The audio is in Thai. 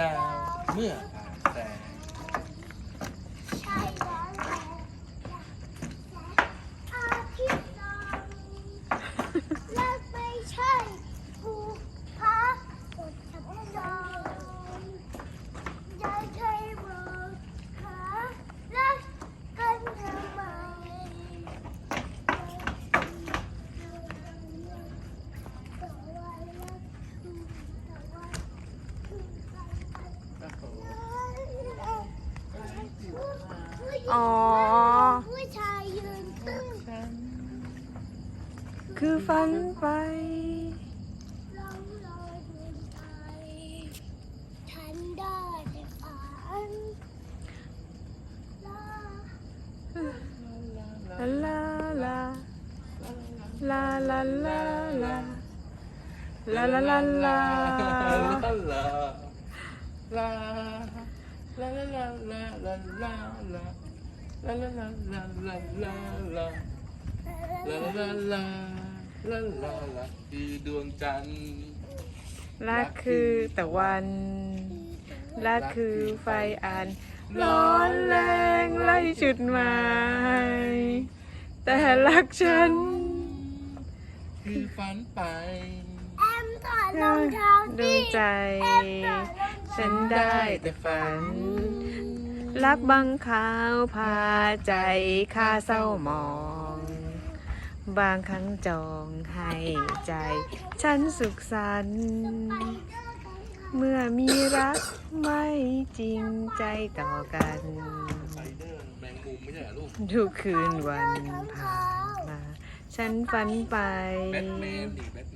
ดาวเมื่อ อ๋อ ผู้ชายยืนขึ้นคือฝันไป เราเรายืไปฉันได้แต่ฝันลาลาลาลาลาลาลาลาลาลาลาลาลาลาลาลาลา ลาลาลาลาลาลาลาคือดวงจันทร์รักคือตะวันรักคือไฟอัน ร้อนแรงไล่จุดหมายแต่รักฉัน คือฝันไปแอมถอดรองเท้าดวงใจ ฉันได้แต่ฝัน รักบังคราวพาใจข้าเศร้าหมอง บางครั้งจองให้ใจ ฉันสุขสันต์เมื่อมีรักไม่จริงใจต่อกัน ทุกคืนวันผ่านมา ฉันฝันไป แบทแมนดิแบท